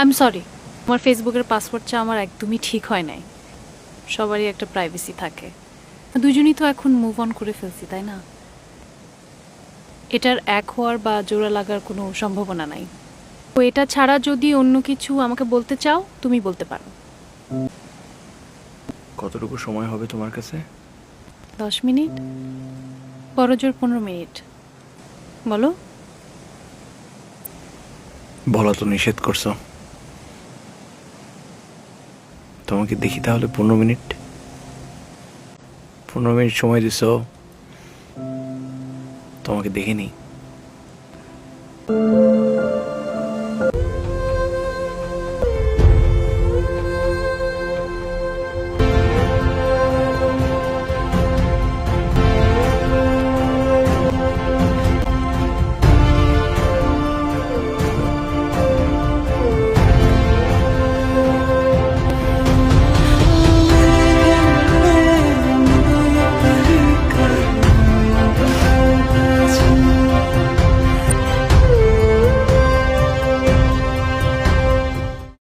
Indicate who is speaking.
Speaker 1: I am sorry আমার ফেসবুকের password চা আমার একদমই ঠিক হয় নাই। সবারই একটা প্রাইভেসি থাকে। দুজনই তো এখন মুভ অন করে ফেলছি তাই না? এটার এক হওয়ার বা জোড়া লাগার কোনো সম্ভাবনা নাই। তো এটা ছাড়া যদি অন্য কিছু আমাকে বলতে চাও তুমি বলতে পারো।
Speaker 2: কতটুকু সময় হবে তোমার কাছে?
Speaker 1: দশ মিনিট? বড় জোর পনেরো মিনিট। বলো।
Speaker 2: বলা তো নিষেধ করছ। তোমাকে দেখি তাহলে পনেরো মিনিট। পনেরো মিনিট সময় দিছ। তোমাকে দেখিনি